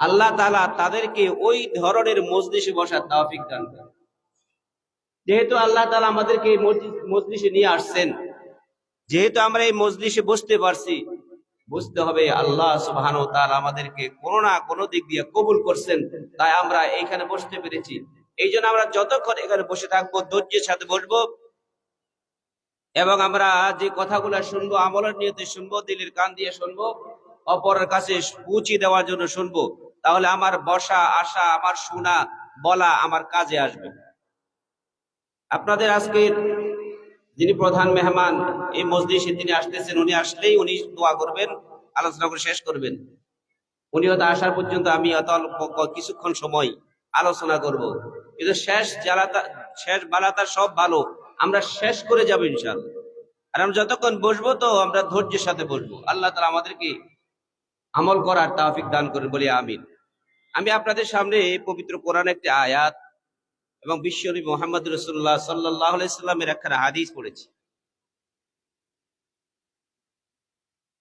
আল্লাহ তালা তাদেরকে ওই ধরনের মজলিসে বসার তাওফিক দান করেন। যেহেতু আল্লাহ তালা আমাদেরকে এই মজলিসে নিয়ে আসছেন, যেহেতু আমরা এই মজলিসে বসতে পারছি, বুঝতে হবে আল্লাহ সুবহান তাআলা আমাদেরকে কোনো না কোনো দিক দিয়ে কবুল করছেন, তাই আমরা এইখানে বসতে পেরেছি। এই জন্য আমরা যতক্ষণ এখানে বসে থাকব, ধৈর্যের সাথে বসবো, এবং আমরা যে কথাগুলো শুনব, আমলের নিয়তে শুনব, দিলের কান দিয়ে শুনব অপরের কাছে পৌঁছে দেওয়ার জন্য শুনব। তাহলে আমার বসা, আসা, আমার শোনা, বলা আমার কাজে আসবে। আপনাদের আজকের যিনি প্রধান মেহমান, এই মসজিদে তিনি আসতেছেন, উনি আসলেই উনি দোয়া করবেন, আলোচনা করে শেষ করবেন। উনি হয়তো আসার পর্যন্ত আমি অত কিছুক্ষণ সময় আলোচনা করব। কিন্তু শেষ জ্বালাতা, শেষ বালাতা সব ভালো। আমরা শেষ করে যাব ইনশাল্লাহ আর আমরা যতক্ষণ বসবো তো আমরা ধৈর্যের সাথে বসবো। আল্লাহ তালা আমাদেরকে আমল করার তাফিক দান করেন বলি আমিন। আমি আপনাদের সামনে পবিত্র কোরআন একটি আয়াত এবং বিশ্বনবী মোহাম্মদ রসুল্লাহ সাল্লাহ সাল্লামের একখানা হাদিস পড়েছি।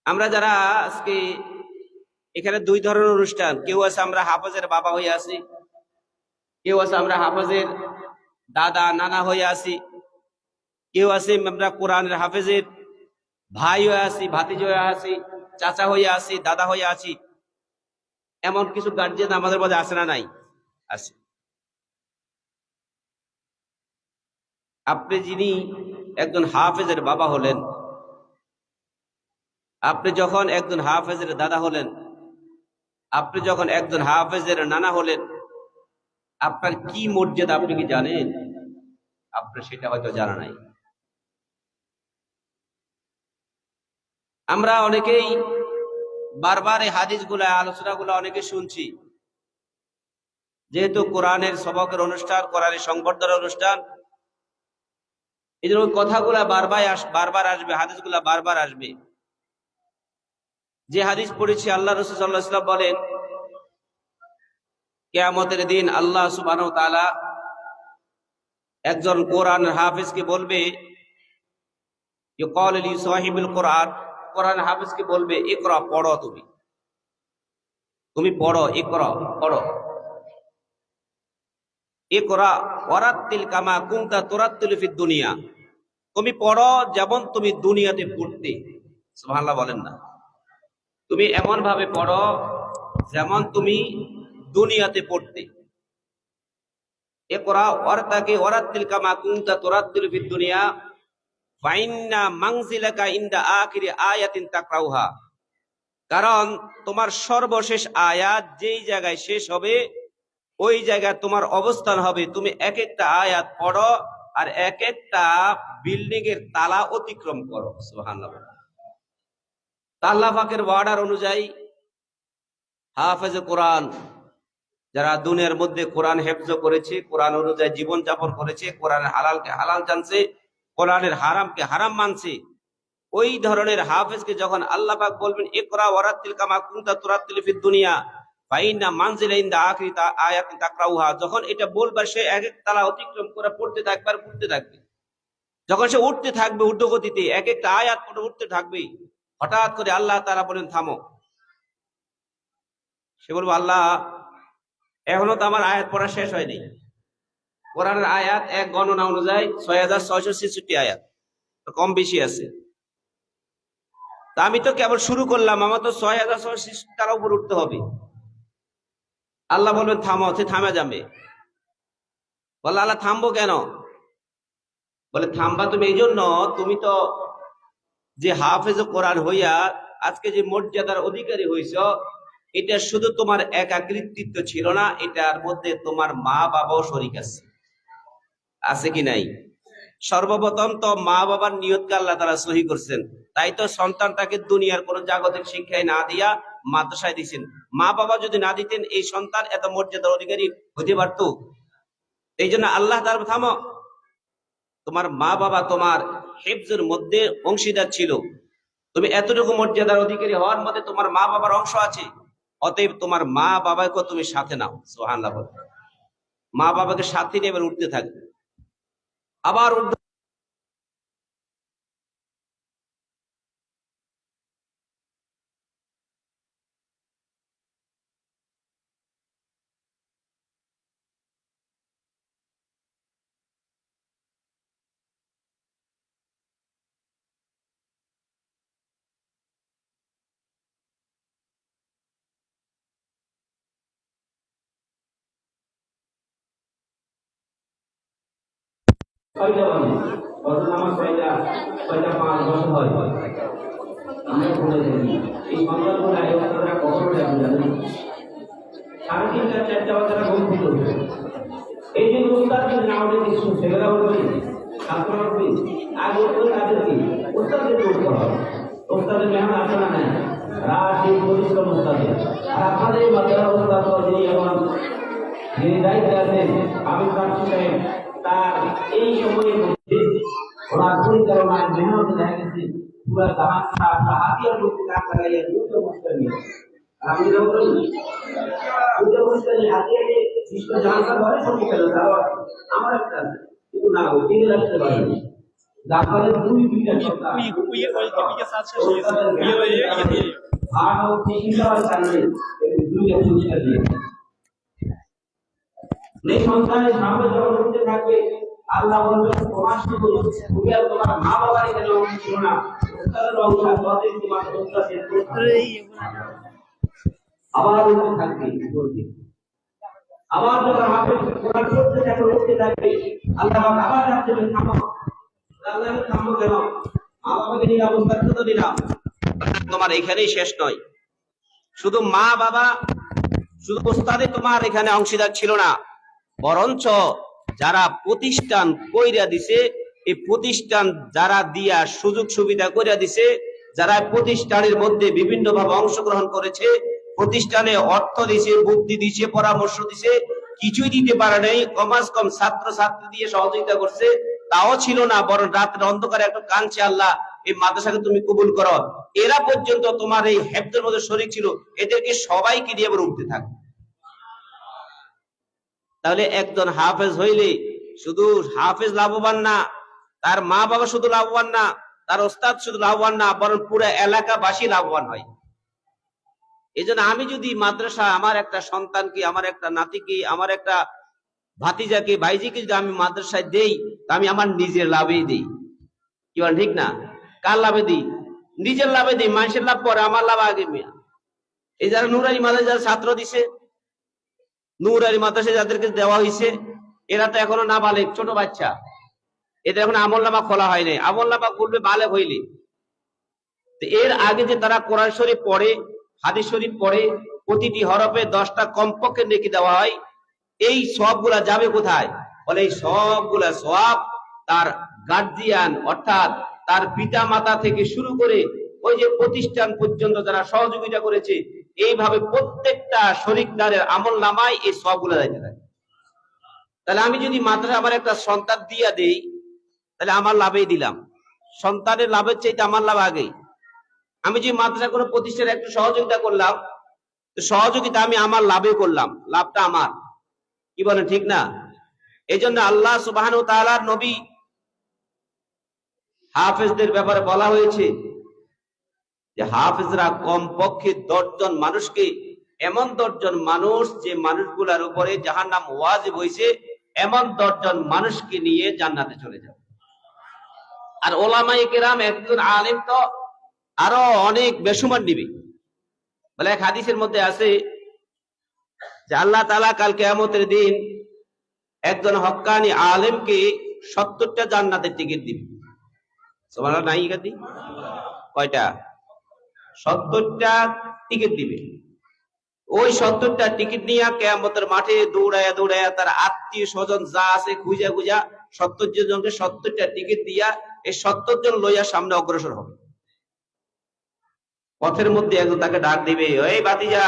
আমরা যারা আজকে এখানে দুই ধরনের অনুষ্ঠান, কেউ আছে আমরা হাফাজের বাবা হয়ে আছি, কেউ আছে আমরা হাফাজের দাদা নানা হয়ে আছি, কেউ আছে আমরা কোরআনের হাফেজের ভাই হয়ে আছি, ভাতিজ হয়ে আছি চাচা হয়ে আছি, দাদা হয়ে আছি, এমন কিছু গার্জিয়ান আমাদের মধ্যে আছে না নাই? আছে আপনি যিনি একজন হাফেজের বাবা হলেন, আপনি যখন একজন হাফেজের দাদা হলেন, আপনি যখন একজন হাফেজের নানা হলেন, আপনার কি মর্যাদা আপনি কি জানেন? আপনার সেটা হয়তো জানা নাই। আমরা অনেকেই বারবার এই হাদিসগুলা, আলোচনাগুলো অনেকে শুনছি। যেহেতু কোরআনের সবকের অনুষ্ঠান, কোরআনের সংবর্ধনার অনুষ্ঠান এই জন্য কথাগুলা বারবার বারবার আসবে, হাদিসগুলা বারবার আসবে। যে হাদিস পড়েছি, আল্লাহ রসুল বলেন, কেয়ামতের দিন আল্লাহ সুবাহ তাআলা একজন কোরআন হাফিজকে বলবে কোরআন। কোরআন হাফিজকে বলবে, ইকরা, পড়ো তুমি। তুমি পড়ো, ইকরা পড়ো। ইকরা ওরাত্তিল কামা কুংতা তোরাত্তুল ফিদ দুনিয়া। তুমি পড়ো যেমন তুমি দুনিয়াতে পড়তে। সুবহানাল্লাহ বলেন না। তুমি এমন ভাবে পড়ো যেমন তুমি দুনিয়াতে পড়তে। একরা ওয়ারতাকে, ওয়ারাত্তিল কামা কুনতা তুরাত্তিল ফিদ দুনিয়া। ফাইন্না মানজিলাকা ইনদা আখিরি আয়াতিন তাকরাউহা। কারণ তোমার সর্বশেষ আয়াত যেই জায়গায় শেষ হবে, ওই জায়গায় তোমার অবস্থান হবে। তুমি এক একটা আয়াত পড়ো আর এক একটা বিল্ডিং এর তালা অতিক্রম করো। আল্লাহ পাকের ওয়ার্ডার অনুযায়ী হাফেজ কোরআন, যারা দুনিয়ার মধ্যে কোরআন হেফজ করেছে, কোরআন অনুযায়ী জীবন যাপন করেছে, কোরআন হালালকে হালাল জানছে কোরআনের হারামকে হারাম মানছে। ওই ধরনের হাফেজকে যখন আল্লাহ পাক বলবেন, ইকরা ওয়ারাত্তিল কামা কুনতা তুরাত্তিল ফিদ দুনিয়া, ফাইন্না মানজিলা ইনদা আখিরি তা আয়াতিন তাকরাউহা, যখন এটা বলবার সে এক এক তালা অতিক্রম করে পড়তে থাকবে আর পড়তে থাকবে। যখন সে উঠতে থাকবে ঊর্ধ্বগতিতে, এক একটা আয়াত পড়ে উঠতে থাকবে হঠাৎ করে আল্লাহ তারা বলেন, থামো। সে বলব, আল্লাহ, এখনও তো আমার আয়াত পড়া শেষ হয়নি। কোরআনের আয়াত এক গণনা অনুযায়ী ছয় হাজার ছয়শো ছেষট্টি আয়াত। কম বেশি আছে। তা আমি তো কেবল শুরু করলাম, আমার তো ছয় হাজার ছয়শো ছেষট্টি তার উপর উঠতে হবে। আল্লাহ বলবেন থামো, সে থামে যাবে। বলে আল্লাহ, থামবো কেন? বলে, থামবা তুমি এই জন্য, তুমি তো যে হাফেজ কোরআন হইয়া আজকে যে মর্যাদার অধিকারী হইছ, এটা শুধু তোমার একা কৃতিত্ব ছিল না, এটার মধ্যে তোমার মা বাবাও শরিক আছে। আছে কি নাই? সর্বপ্রথম তো মা বাবার নিয়তকে আল্লাহ তারা সহি করছেন। তাই তো সন্তান তাকে দুনিয়ার কোন জাগতিক শিক্ষায় না দিয়া মাদ্রাসায় দিয়েছেন মা বাবা যদি না দিতেন, এই সন্তান এত মর্যাদার অধিকারী হতে পারতো। এই জন্য আল্লাহ তার থামো তোমার মা বাবা তোমার হেফজের মধ্যে অংশীদার ছিল। তুমি এতটুকু মর্যাদার অধিকারী হওয়ার মধ্যে তোমার মা বাবার অংশ আছে। অতএব তোমার মা বাবাকে তুমি সাথে নাও সোহান্লা বলে। মা বাবাকে সাথে নিয়ে এবার উঠতে থাকবে। আবার পাঁচ বছর এই সাড়ে তিনটা, চারটা ঘুম থেকে এই যে উস্তাদ যদি আমাদের কিছু হবে উস্তাদের মেহমান আছে না নাই? রাত পরিশ্রম উস্তাদের। আর আপনাদের বাচ্চারা উস্তাদ যিনি এখন যিনি দায়িত্বে আমি সাহেব তার এই সময়ের মধ্যে ওনার পরিচালনায় মেহনত দেখা গেছে পুরো জাহান হাতিয়ার মধ্যে কাজ লাগাইয়া দ্রুত মুস্তাদ নিয়ে আর আমি যখন বলি দ্রুত মুস্তাদ নিয়ে হাতিয়ার নিয়ে বিশ্ব জাহানটা ধরে সত্যি গেল তাও আমার একটা আছে। কিন্তু না ওই দিকে আসতে পারিনি আপনাদের দুই দুইটা সন্তান আর ও তিনটা সামনে দুইটা পুরস্কার দিয়ে এই সন্তানের সামনে যখন উঠতে থাকবে আল্লাহ বলবে তোমার শুধু তুমি আর তোমার মা বাবার এখানে অংশ ছিল না উস্তাদের অংশ আছে তোমার উস্তাদ আবার উঠতে থাকবে বলতে আবার যখন হাফে কোরআন পড়তে থাকবে উঠতে থাকবে আল্লাহ আবার ডাকতে থামো। আল্লাহ থামো কেন? মা বাবাকে নিয়ে অবস্থা তো দিলাম তোমার এখানেই শেষ নয়। শুধু মা বাবা শুধু ওস্তাদে তোমার এখানে অংশীদার ছিল না। বরঞ্চ যারা প্রতিষ্ঠান কইরা দিছে, এই প্রতিষ্ঠান যারা দিয়া সুযোগ সুবিধা কইরা দিছে, যারা প্রতিষ্ঠানের মধ্যে বিভিন্ন ভাবে অংশগ্রহণ করেছে, প্রতিষ্ঠানে অর্থ দিছে, বুদ্ধি দিছে, পরামর্শ দিছে, কিছুই দিতে পারে নাই কমাস কম ছাত্র ছাত্রী দিয়ে সহযোগিতা করছে, তাও ছিল না, বরং রাত্রে অন্ধকারে একটা কাঁদছে আল্লাহ, এই মাদ্রাসাকে তুমি কবুল করো। এরা পর্যন্ত তোমার এই হেফদের মধ্যে শরীর ছিল, এদেরকে সবাইকে দিয়ে আবার উঠতে থাকো। তাহলে একজন হাফেজ হইলে শুধু হাফেজ লাভবান না, তার মা বাবা শুধু লাভবান না, তার ওস্তাদ শুধু লাভবান না, বরং পুরো এলাকাবাসী লাভবান হয়। এই আমি যদি মাদ্রাসা, আমার একটা সন্তানকে, আমার একটা নাতিকে, আমার একটা ভাতিজাকে, ভাইজিকে যদি আমি মাদ্রাসায় দেই, তা আমি আমার নিজের লাভেই দিই। কি বল ঠিক না? কার লাভে দিই? নিজের লাভে দিই, মানুষের লাভ পরে, আমার লাভ আগে মিয়া। এই যারা নুরানি মাদ্রাসা যারা ছাত্র দিছে নুরানি মাদ্রাসা যাদেরকে দেওয়া হয়েছে, এরা তো এখনও না বালে ছোট বাচ্চা। এটা এখন আমল নামা খোলা হয়নি আমল নামা খুলবে বালে হইলে এর আগে যে তারা কোরআন শরীফ পড়ে, হাদিস শরীফ পড়ে, প্রতিটি হরফে দশটা কমপক্ষে নেকি দেওয়া হয়, এই সবগুলা যাবে কোথায়? বলে এই সবগুলা সব তার গার্জিয়ান অর্থাৎ তার পিতা মাতা থেকে শুরু করে ওই যে প্রতিষ্ঠান পর্যন্ত যারা সহযোগিতা করেছে এইভাবে প্রত্যেকটা শরিকদারের আমল নামায় এই সবগুলা যাইতে থাকে তাহলে আমি যদি মাদ্রাসা আমার একটা সন্তান দিয়া দেই, তাহলে আমার লাভেই দিলাম। সন্তানের লাভের চাইতে আমার লাভ আগেই। আমি যে মাদ্রাসা কোনো প্রতিষ্ঠানে একটু সহযোগিতা করলাম, তো সহযোগিতা আমি আমার লাভে করলাম, লাভটা আমার। কি বলেন, ঠিক না? এই জন্য আল্লাহ সুবাহ নবী হাফেজদের ব্যাপারে বলা হয়েছে যে হাফেজরা কম পক্ষে দশজন মানুষকে, এমন দশজন মানুষ যে মানুষগুলার উপরে যাহার নাম ওয়াজিব হয়েছে এমন দশজন মানুষকে নিয়ে জান্নাতে চলে যাবে। আর ওলামাই কেরাম একজন আলিম তো আরও অনেক বেসুমার নিবে। বলে এক হাদিসের মধ্যে আছে যে আল্লাহ তালা কাল কেয়ামতের দিন একজন হক্কানি আলেমকে সত্তরটা জান্নাতের টিকিট দিবে। কয়টা? সত্তরটা টিকিট দিবে। ওই সত্তরটা টিকিট নিয়ে কেয়ামতের মাঠে দৌড়ায়া দৌড়ায়া তার আত্মীয় স্বজন যা আছে খুঁজা খুঁজা সত্তর জনকে সত্তরটা টিকিট দিয়া এই সত্তর জন লইয়া সামনে অগ্রসর হবে। পথের মধ্যে একজন তাকে ডাক দিবে, এই ভাতিজা!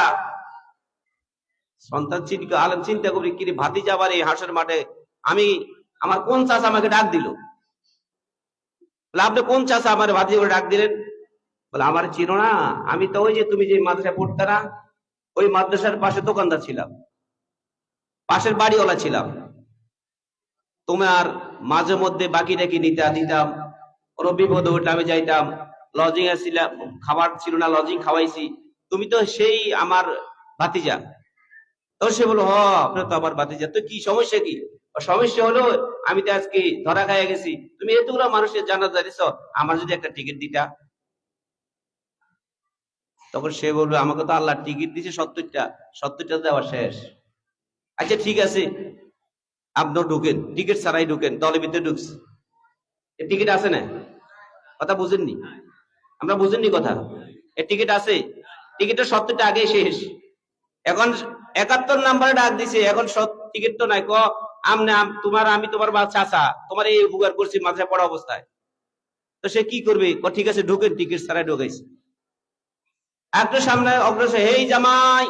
সন্তান চিন্তা আলম চিন্তা করবে, কি রে ভাতিজা, আবার এই হাঁসের মাঠে আমি, আমার কোন চাষ আমাকে ডাক দিল? আপনি কোন চাষ আমার ভাতিজা করে ডাক দিলেন? বলে, আমার চিনো না, আমি তো ওই যে তুমি যে মাদ্রাসা পড়তে না, ওই মাদ্রাসার পাশে দোকানদার ছিলাম। পাশের বাড়িওয়ালা ছিলাম। তোমার মাঝে মধ্যে বাকি টাকি নিতে দিতাম কোনো বিপদ আমি যাইতাম। লজিং এ ছিলাম, খাবার ছিল না লজিং খাওয়াইছি। তুমি তো সেই আমার ভাতিজা। তো সে বলো হ, আপনার তো আমার ভাতিজা, তো কি সমস্যা কি? সমস্যা হলো, আমি তো আজকে ধরা খাইয়া গেছি। তুমি এতগুলো মানুষের জানা জানিস আমার যদি একটা টিকিট দিতা তখন সে বলবে, আমাকে তো আল্লাহ টিকিট দিছে সত্তরটা সত্তরটা দেওয়া শেষ। আচ্ছা ঠিক আছে। আপনিও ঢুকেন, টিকিট ছাড়াই ঢুকেন, দলের ভিতরে ঢুকছে। টিকিট আছে না? কথা বুঝেননি? আমরা বুঝেননি কথা। এ টিকিট আছে। টিকিটের সত্তরটা আগে শেষ। এখন একাত্তর নাম্বারে ডাক দিছে, এখন টিকিট তো নাই। ক আমনে আম- তোমার, আমি, তোমার বা চাচা, তোমার এই উপকার করছি মাথায় পড়া অবস্থায়। তো সে কি করবে? ঠিক আছে, ঢুকেন, টিকিট ছাড়াই ঢুকাইছে। একটু সামনে অগ্রসর, হেই জামাই!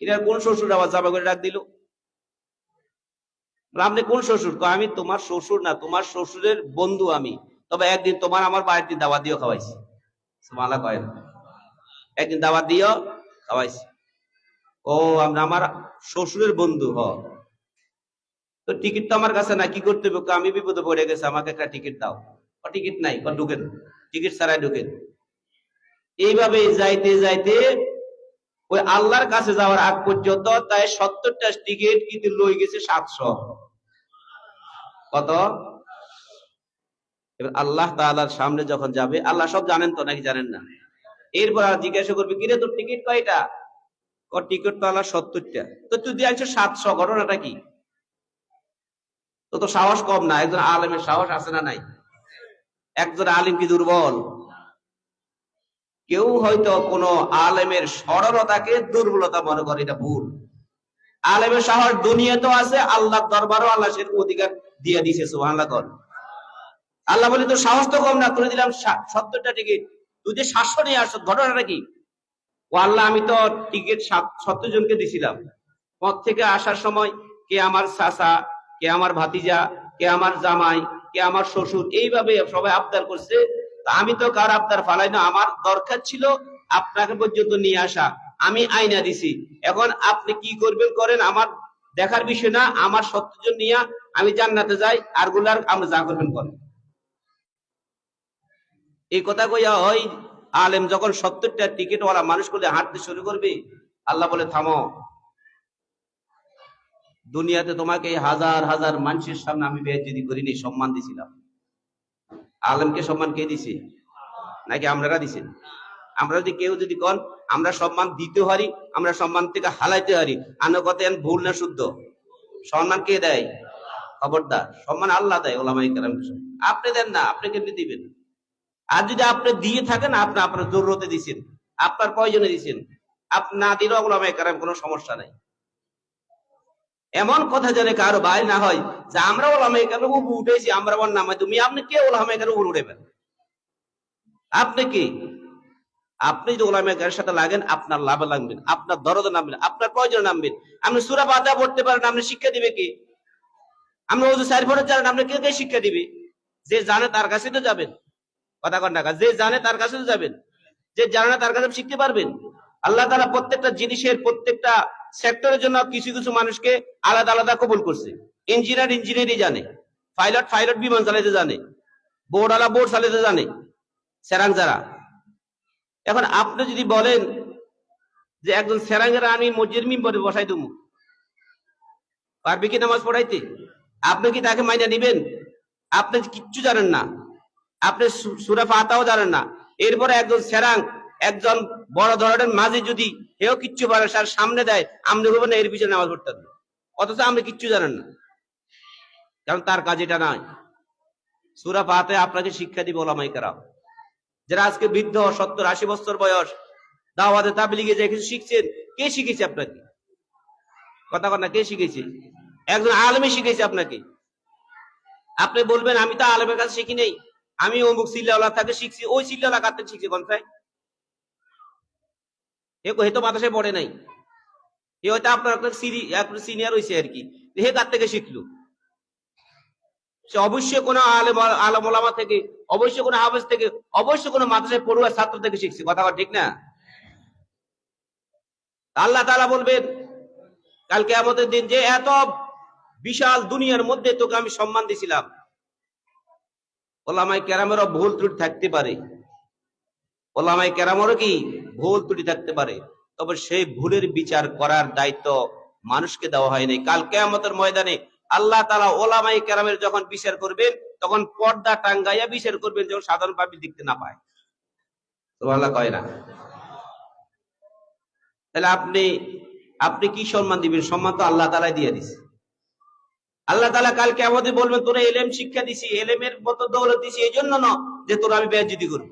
এটা কোন শ্বশুর আবার জামা করে ডাক দিল? আপনি কোন শ্বশুর? আমি তোমার শ্বশুর না, তোমার শ্বশুরের বন্ধু আমি। তবে একদিন তোমার আমার বাড়িতে দাওয়া দিও, খাওয়াইছি। মালা কয়। একদিন দাওয়া দিও, খাওয়াইছি। ও, আমরা আমার শ্বশুরের বন্ধু, হ। তো টিকিট তো আমার কাছে না কি করতে হবে? আমি বিপদে পড়ে গেছে, আমাকে একটা টিকিট দাও। টিকিট নাই ঢুকেন, টিকিট ছাড়াই ঢুকেন। এইভাবে যাইতে যাইতে ওই আল্লাহর কাছে যাওয়ার আগ পর্যন্ত তাই সত্তরটা টিকিট কিন্তু লই গেছে সাতশো। কত? এবার আল্লাহ তাআলার সামনে যখন যাবে, আল্লাহ সব জানেন তো নাকি জানেন না? এরপর আর জিজ্ঞাসা করবে, কিরে তোর টিকিট কয়টা? টিকিট তো আল্লাহ সত্তরটা। তো তুই আনছো সাতশো, ঘটনাটা কি? তো তো সাহস কম না, একজন আলেমের সাহস আছে না নাই? একজন আলিম কি দুর্বল? কেউ হয়তো কোন আলেমের সরলতাকে দুর্বলতা মনে করে, এটা ভুল। আলেমের সাহস দুনিয়াতেও আছে আল্লাহ দরবারও আল্লাহ সে অধিকার দিয়ে দিছে সুবহানাল্লাহ কর। আল্লাহ বলে, তোর সাহস তো কম না, তুলে দিলাম সত্তরটা টিকিট। তুই যে সাতশো নিয়ে আসছো, ঘটনাটা কি? ও আল্লাহ, আমি তো টিকিট সত্তর জনকে দিছিলাম। পথ থেকে আসার সময় কে আমার চাচা, কে আমার ভাতিজা, কে আমার জামাই, কে আমার শ্বশুর, এইভাবে সবাই আবদার করছে তা আমি তো কার আবদার ফালাই না, আমার দরকার ছিল আপনাকে পর্যন্ত নিয়ে আসা। আমি আইনা দিছি। এখন আপনি কি করবেন করেন, আমার দেখার বিষয় না, আমার সত্তর জন নিয়ে আমি জান্নাতে যাই, আরগুলার আমরা যা করবেন করেন। এই কথা কইয়া ওই আলেম যখন সত্তরটা টিকিট টিকিটওয়ালা মানুষ করে হাঁটতে শুরু করবে, আল্লাহ বলে, থামো। দুনিয়াতে তোমাকে হাজার হাজার মানুষের সামনে আমি বেজ্জতি করিনি, সম্মান দিছিলাম। আলেমকে সম্মান কে দিছে? নাকি আপনারা দিছেন আমরা যদি কেউ যদি কন, আমরা সম্মান দিতে হারি আমরা সম্মান থেকে হালাইতে হারি আনো কথা ভুল না শুদ্ধ। সম্মান কে দেয়? খবরদার। সম্মান আল্লাহ দেয় ওলামাই কেরাম আপনি দেন না, আপনি কেমনি দিবেন? আর যদি আপনি দিয়ে থাকেন, আপনি আপনার জরুরতে দিছেন। আপনার প্রয়োজনে দিছেন। আপনি না দিলেও ওলামাই কেরাম কোনো সমস্যা নাই। এমন কথা যেন কারও বাইর না হয়, যে আমরা ওলামাই কেন উপর উঠেছি, আমরা ওর নামাই তুমি আপনি কে ওলামাই কেন উপর উঠেবেন? আপনি কি? আপনি যদি ওলামাই কেরার সাথে লাগেন, আপনার লাভে লাগবেন আপনার দরদে নামবেন আপনার প্রয়োজনে নামবেন আপনি সুরা বাদা পড়তে পারেন, আপনি শিক্ষা দিবে কি? আপনি ওজু সাইড ফোরে জানেন আপনি কে কে শিক্ষা দিবে? যে জানে তার কাছে তো যাবেন। কথা কন টাকা যে জানে তার কাছে তো যাবেন। যে জানে তার কাছে শিখতে পারবেন। আল্লাহ তারা প্রত্যেকটা জিনিসের প্রত্যেকটা সেক্টরের জন্য কিছু কিছু মানুষকে আলাদা আলাদা কবুল করছে। ইঞ্জিনিয়ার ইঞ্জিনিয়ারই জানে, পাইলট পাইলট বিমান চালাইতে জানে, বোর্ডওয়ালা বোর্ড চালাইতে জানে, সেরাং যারা। এখন আপনি যদি বলেন যে একজন সেরাঙ্গের আমি মসজিদ মিম্বরে বসাই দেবো, পারবে কি নামাজ পড়াইতে? আপনি কি তাকে মাইনা নিবেন আপনি কিচ্ছু জানেন না। আপনি সুরা ফাতাও জানেন না। এরপরে একজন সেরাং একজন বড় ধরনের মাঝে যদি কেউ কিচ্ছু পারে তার সামনে দেয় আপনি বলবেন না এর পিছনে নামাজ পড়তে হবে। অথচ আপনি কিচ্ছু জানেন না। কারণ তার কাজ এটা নয়। সুরা পাতে আপনাকে শিক্ষা দিবে ওলামাই কারাম। যারা আজকে বৃদ্ধ, সত্তর, আশি বছর বয়স, দাওয়াতে তাবলিগে যে কিছু শিখছেন, কে শিখেছে আপনাকে? কথা কথা কে শিখেছে? একজন আলমে শিখেছে আপনাকে। আপনি বলবেন, আমি তো আলমের কাছে শিখি নেই। আমি অমুক সিল্লাওয়ালা থেকে শিখছি, ওই কার থেকে শিখছি কোনটায় হে তো মাদ্রাসায় পড়ে নাই। এ হয়তো আপনার সিনিয়র হয়েছে আর কি। হে কার থেকে শিখলো? সে অবশ্যই কোনো আলেম, আলম ওলামা থেকে, অবশ্যই কোনো হাফেজ থেকে, অবশ্যই মাদ্রাসায় পড়ুয়া ছাত্র থেকে শিখছে। কথা ঠিক না? আল্লাহ বলবেন কালকে আমাদের দিন যে এত বিশাল দুনিয়ার মধ্যে তোকে আমি সম্মান দিছিলাম। ওলামাই কেরামেরও ভুল ত্রুটি থাকতে পারে। ওলামাই কেরামেরও কি? ভুল ত্রুটি থাকতে পারে, তবে সেই ভুলের বিচার করার দায়িত্ব মানুষকে দেওয়া হয়নি কাল কেয়ামতের ময়দানে আল্লাহ তালা ওলামাই কেরামের যখন বিচার করবেন, তখন পর্দা টাঙ্গাইয়া বিচার করবেন যখন সাধারণ পাবলিক দেখতে না পায়। তো আল্লাহ কয় না? তাহলে আপনি আপনি কি সম্মান দিবেন? সম্মান তো আল্লাহ তালাই দিয়ে দিছে। আল্লাহ তালা কালকে আমাদের বলবেন, তোরা এলেম শিক্ষা দিছি, এলেমের মতো দৌলত দিছি এই জন্য না যে তোরা আমি বেয়াজিদি করব।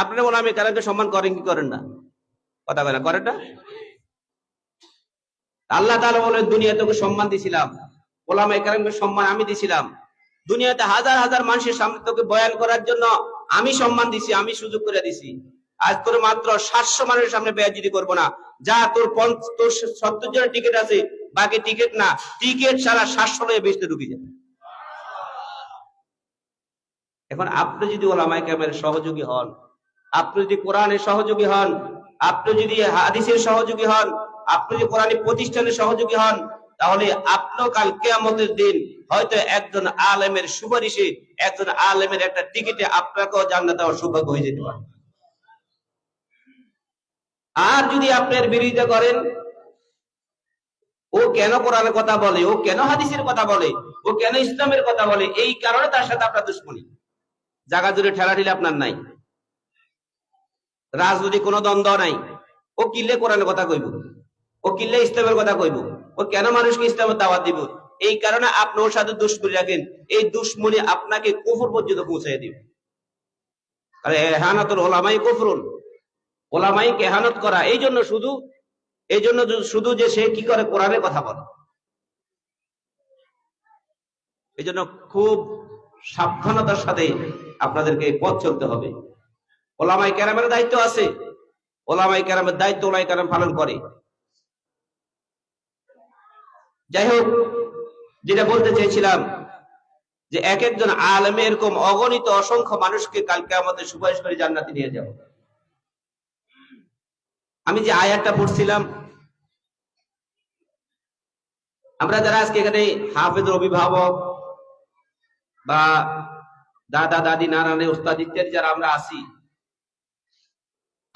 আপনারা বলে আমি কারাকে সম্মান করেন কি করেন না? কথা বলেন করেন না? আল্লাহ তাআলা বলেন দুনিয়া তোকে সম্মান দিছিলাম। ওলামা কারামকে সম্মান আমি দিছিলাম। দুনিয়াতে হাজার হাজার মানুষের সামনে তোকে বয়ান করার জন্য আমি সম্মান দিছি, আমি সুযোগ করে দিছি। আজ তোর মাত্র সাতশো মানুষের সামনে বেয়াজিদি করব না। যা তোর তোর সত্তর জনের টিকিট আছে, বাকি টিকিট না। টিকিট সারা সাতশো লয়ে বেচতে ঢুকে যাবে এখন আপনি যদি ওলামাই ক্যামের সহযোগী হন আপনি যদি কোরআনের সহযোগী হন, আপনি যদি হাদিসের সহযোগী হন, আপনি যদি কোরআনের প্রতিষ্ঠানের সহযোগী হন, তাহলে আপনিও কাল কেয়ামতের দিন হয়তো একজন আলেমের সুপারিশে, একজন আলেমের একটা টিকিটে আপনাকেও জান্নাত দেওয়ার সৌভাগ্য হয়ে যেতে পারে। আর যদি আপনার বিরোধিতা করেন, ও কেন কোরআনের কথা বলে, ও কেন হাদিসের কথা বলে, ও কেন ইসলামের কথা বলে, এই কারণে তার সাথে আপনার দুশ্মনী। জায়গা জুড়ে ঠেলা ঠেলে আপনার নাই। রাজনৈতিক কোনো দ্বন্দ্ব নাই। ও কিল্লে কোরআনের কথা কইব, ও কিল্লে ইসলামের কথা কইব, ও কেন মানুষকে ইসলামের দাওয়াত দিব? এই কারণে আপনি ওর সাথে দুশ্মনী রাখেন, এই দুশ্মনী আপনাকে কুফর পর্যন্ত পৌঁছাই দিবে। আরে এহানাতুল ওলামাই কুফরুন, ওলামাই কেহানত করা, এই জন্য শুধু, এই জন্য শুধু যে সে কি করে কোরআনের কথা বলে। এই জন্য খুব সাবধানতার সাথে আপনাদেরকে পথ চলতে হবে। ওলামাই কেরামের দায়িত্ব আছে। ওলামাই কেরামের দায়িত্ব ওলাই কেরাম পালন করে। যাই হোক, যেটা বলতে চেয়েছিলাম যে এক একজন আলমে এরকম অগণিত অসংখ্য মানুষকে কালকে আমাদের সুপারিশ করে জান্নাতে নিয়ে যাব। আমি যে আয়াতটা পড়ছিলাম, আমরা যারা আজকে এখানে হাফেজের অভিভাবক বা দাদা, দাদি নানানে ওস্তাদ ইত্যাদি যারা আমরা আছি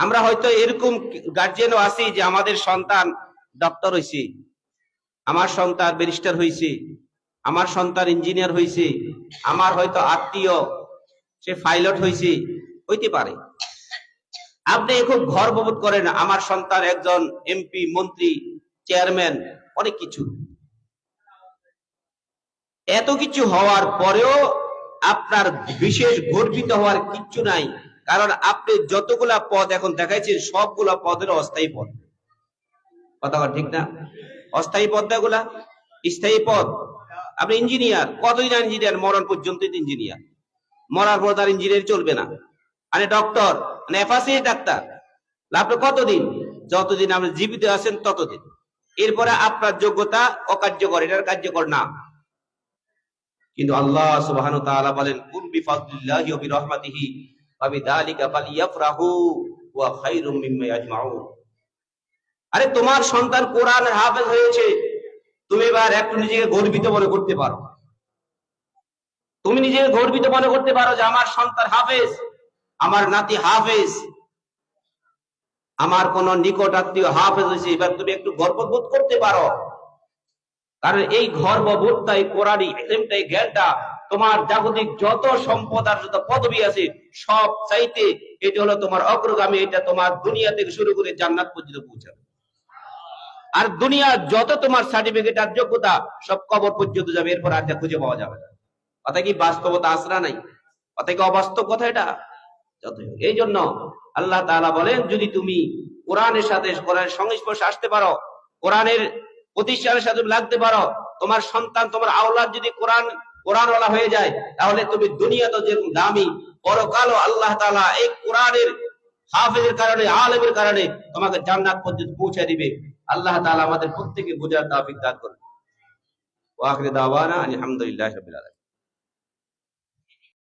আমরা হয়তো এরকম গার্জিয়ানও আছি যে আমাদের সন্তান ডক্টর হয়েছে আমার সন্তান ব্যারিস্টার হয়েছে আমার সন্তান ইঞ্জিনিয়ার হয়েছে আমার হয়তো আত্মীয়, সে পাইলট হয়েছে হইতে পারে। আপনি খুব গর্ববোধ করেন আমার সন্তান একজন এমপি মন্ত্রী চেয়ারম্যান অনেক কিছু। এত কিছু হওয়ার পরেও আপনার বিশেষ গর্বিত হওয়ার কিচ্ছু নাই। কারণ আপনি যতগুলা পদ এখন দেখাইছেন, সবগুলা পদের অস্থায়ী পদ। কথা ঠিক না? অস্থায়ী পদ না এগুলা স্থায়ী পদ? আপনি ইঞ্জিনিয়ার কতদিন ইঞ্জিনিয়ার, মরণ পর্যন্ত ইঞ্জিনিয়ার। মরার পর তার ইঞ্জিনিয়ার চলবে না। আরে ডক্টর মানে এফাসি ডাক্তার। আপনি কতদিন? যতদিন আপনি জীবিত আছেন, ততদিন। এরপরে আপনার যোগ্যতা অকার্যকর, এটার কার্যকর না। কিন্তু আল্লাহ তাআলা বলেন ওয়া বিরহমাতিহি। ওয়া আরে, তোমার সন্তান কোরআনের হাফেজ হয়েছে, তুমি এবার একটু নিজেকে গর্বিত মনে করতে পারো। তুমি নিজেকে গর্বিত মনে করতে পারো যে আমার সন্তান হাফেজ, আমার নাতি হাফেজ, আমার কোন নিকট আত্মীয় হাফেজ হয়েছে। এবার তুমি একটু গর্ববোধ করতে পারো। কারণ এই গর্ববোধটাই, কোরআনই এলেমটাই জ্ঞানটা তোমার জাগতিক যত সম্পদ আর যত পদবি আছে, সব চাইতে এটা হলো তোমার অগ্রগামী, এটা তোমার দুনিয়া থেকে শুরু করে জান্নাত পর্যন্ত পৌঁছাবে। আর দুনিয়া যত তোমার সার্টিফিকেট আর যোগ্যতা, সব কবর পর্যন্ত যাবে, এরপর আর খুঁজে পাওয়া যাবে না। কথা কি বাস্তবতা আসরা নাই? কথা কি অবাস্তব কথা এটা? এই জন্য আল্লাহ তাআলা বলেন, যদি তুমি কোরআনের সাথে, কোরআনের সংস্পর্শে আসতে পারো, কোরআনের প্রতিষ্ঠানের সাথে লাগতে পারো, তোমার সন্তান, তোমার আওলাদ যদি কোরআন কোরআনওয়ালা হয়ে যায়, তাহলে তুমি দুনিয়া তো যেরকম দামি, পরকালও আল্লাহ তালা এই কোরআনের হাফেজের কারণে, আলেমের কারণে তোমাকে জান্নাত পর্যন্ত পৌঁছে দিবে। আল্লাহ তালা আমাদের প্রত্যেকে বোঝার তাফিক দান করবে ওয়াকরে দাওয়ানা আলহামদুলিল্লাহি